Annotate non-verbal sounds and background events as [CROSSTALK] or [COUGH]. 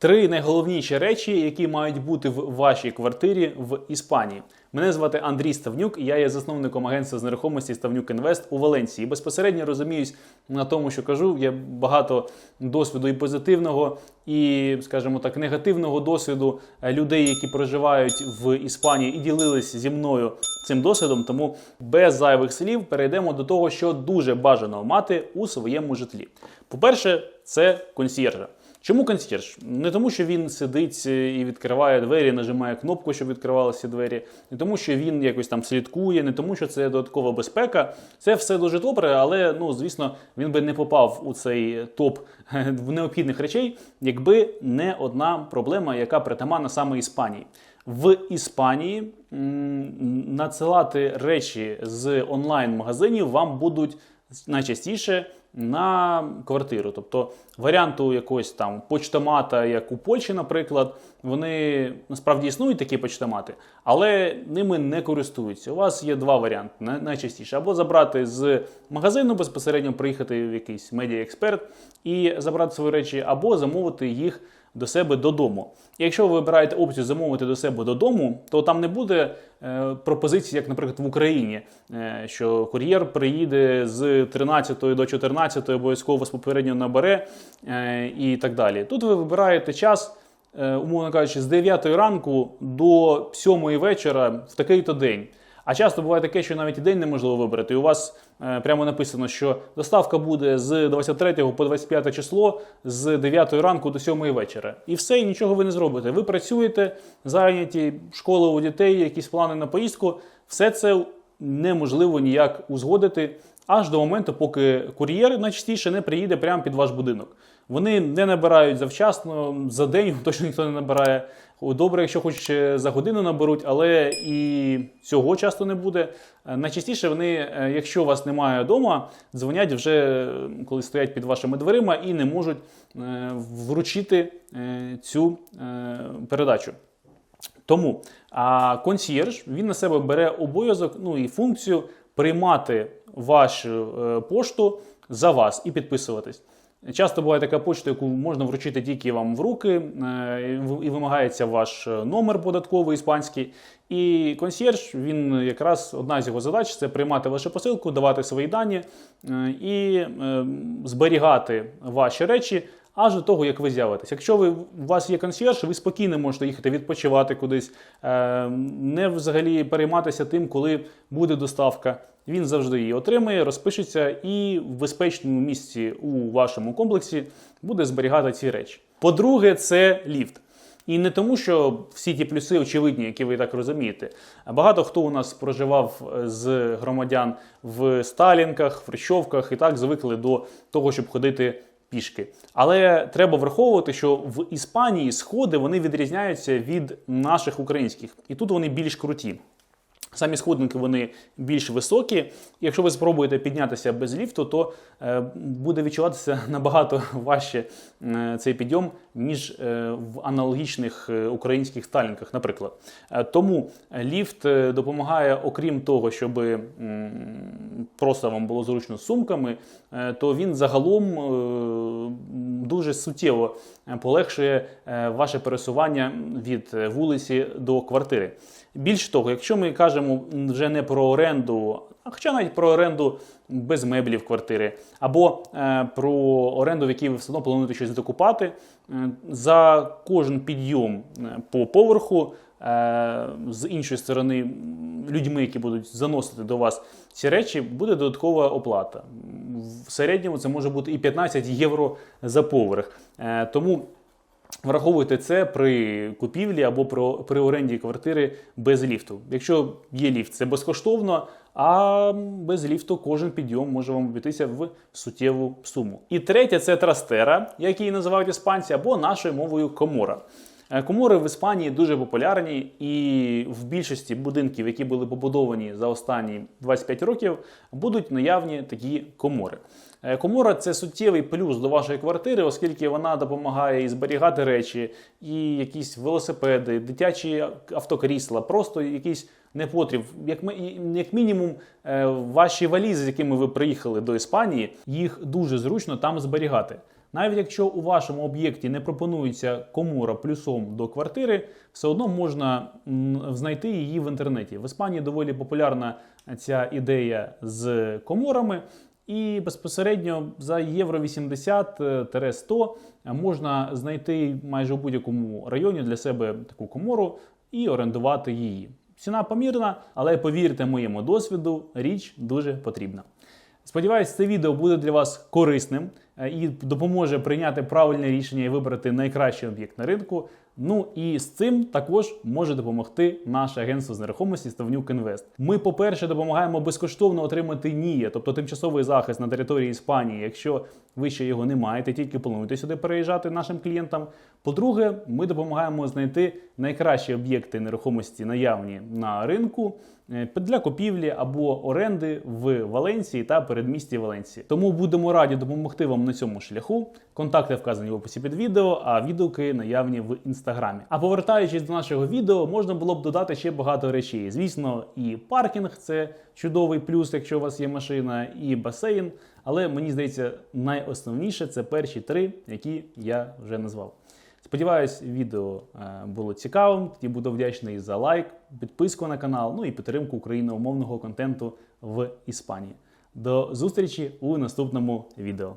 Три найголовніші речі, які мають бути в вашій квартирі в Іспанії. Мене звати Андрій Ставнюк, і я є засновником агентства з нерухомості Ставнюк Інвест у Валенції. Безпосередньо розуміюсь на тому, що кажу. Є багато досвіду і позитивного, і, скажімо так, негативного досвіду людей, які проживають в Іспанії і ділились зі мною цим досвідом. Тому без зайвих слів перейдемо до того, що дуже бажано мати у своєму житлі. По-перше, це консьєржа. Чому консьєрж? Не тому, що він сидить і відкриває двері, нажимає кнопку, щоб відкривалися двері, не тому, що він якось там слідкує, не тому, що це додаткова безпека. Це все дуже добре, але ну звісно, він би не попав у цей топ необхідних речей, якби не одна проблема, яка притаманна саме Іспанії. В Іспанії надсилати речі з онлайн-магазинів вам будуть найчастіше на квартиру. Тобто варіанту якогось там почтомата, як у Польщі, наприклад, вони насправді існують такі почтомати, але ними не користуються. У вас є два варіанти найчастіше: або забрати з магазину, безпосередньо приїхати в якийсь медіаексперт і забрати свої речі, або замовити їх до себе додому. Якщо ви вибираєте опцію замовити до себе додому, то там не буде е, пропозиції, як, наприклад, в Україні, е, що кур'єр приїде з 13 до 14, обов'язково вас попередньо набере е, і так далі. Тут ви вибираєте час. Умовно кажучи, з 9 ранку до 7 вечора в такий-то день. А часто буває таке, що навіть і день неможливо вибрати. І у вас е, прямо написано, що доставка буде з 23 по 25 число з 9 ранку до 7 вечора. І все, і нічого ви не зробите. Ви працюєте, зайняті, школа у дітей, якісь плани на поїздку. Все це неможливо ніяк узгодити аж до моменту, поки кур'єр найчастіше не приїде прямо під ваш будинок. Вони не набирають завчасно, за день [LAUGHS] точно ніхто не набирає. Добре, якщо хоч за годину наберуть, але і цього часто не буде. Е, Найчастіше вони, е, якщо вас немає вдома, дзвонять вже е, коли стоять під вашими дверима і не можуть е, вручити е, цю е, передачу. Тому а консьєрж він на себе бере обов'язок, ну і функцію приймати вашу е, пошту за вас і підписуватись. Часто буває така почта, яку можна вручити тільки вам в руки, е, і вимагається ваш е, номер податковий іспанський. І консьєрж, він якраз одна з його задач це приймати вашу посилку, давати свої дані е, і зберігати ваші речі аж до того, як ви з'явитесь. Якщо ви, у вас є консьєрж, ви спокійно можете їхати відпочивати кудись, е, не взагалі перейматися тим, коли буде доставка. Він завжди її отримає, розпишеться і в безпечному місці у вашому комплексі буде зберігати ці речі. По-друге, це ліфт. І не тому, що всі ті плюси очевидні, які ви так розумієте. Багато хто у нас проживав е, з громадян в Сталінках, в Хрущовках і так звикли до того, щоб ходити пішки. Але треба враховувати, що в Іспанії сходи вони відрізняються від наших українських, і тут вони більш круті. Самі сходинки вони більш високі. Якщо ви спробуєте піднятися без ліфту, то е, буде відчуватися [LAUGHS] набагато важче е, цей підйом, ніж е, в аналогічних українських сталінках, наприклад. Тому ліфт допомагає, окрім того, щоб просто вам було зручно з сумками, то він загалом дуже суттєво полегшує ваше пересування від вулиці до квартири. Більш того, якщо ми кажемо вже не про оренду, а хоча навіть про оренду без меблів квартири, або е, про оренду, в якій ви все одно плануєте щось докупати, е, за кожен підйом е, по поверху, з іншої сторони, людьми, які будуть заносити до вас ці речі, буде додаткова оплата. В середньому це може бути і 15 євро за поверх. Тому Враховуйте це при купівлі або при оренді квартири без ліфту. Якщо є ліфт, це безкоштовно, а без ліфту кожен підйом може вам обійтися в суттєву суму. І третє це трастера, який називають іспанці, або нашою мовою комора. Е, Комори в Іспанії дуже популярні, і в більшості будинків, які були побудовані за останні 25 років, будуть наявні такі комори. Е, Комора це суттєвий плюс до вашої квартири, оскільки вона допомагає і зберігати речі, і якісь велосипеди, дитячі автокрісла, просто якийсь непотріб. Як, ми- як мінімум, е, ваші валізи, з якими ви приїхали до Іспанії, їх дуже зручно там зберігати. Навіть якщо у вашому об'єкті не пропонується комора плюсом до квартири, все одно можна знайти її в інтернеті. В Іспанії доволі популярна ця ідея з коморами. І безпосередньо за євро 80-100 можна знайти майже у будь-якому районі для себе таку комору і орендувати її. Ціна помірна, але повірте моєму досвіду, річ дуже потрібна. Сподіваюсь, це відео буде для вас корисним е, і допоможе прийняти правильне рішення і вибрати найкращий об'єкт на ринку. Ну і з цим також може допомогти наше агентство з нерухомості Ставнюк Інвест. Ми, по-перше, допомагаємо безкоштовно отримати НІЄ, тобто тимчасовий захист на території Іспанії, якщо ви ще його не маєте, тільки плануєте сюди переїжджати нашим клієнтам. По-друге, ми допомагаємо знайти найкращі об'єкти нерухомості наявні на ринку е, для купівлі або оренди в Валенції та передмісті Валенції. Тому будемо раді допомогти вам на цьому шляху. Контакти вказані в описі під відео, а відгуки наявні в інстаграмі. А повертаючись до нашого відео, можна було б додати ще багато речей. Звісно, і паркінг це чудовий плюс, якщо у вас є машина, і басейн. Але мені здається, найосновніше це перші три, які я вже назвав. Сподіваюсь, відео е, було цікавим. Тоді буду вдячний за лайк, підписку на канал, ну і підтримку україномовного контенту в Іспанії. До зустрічі у наступному відео.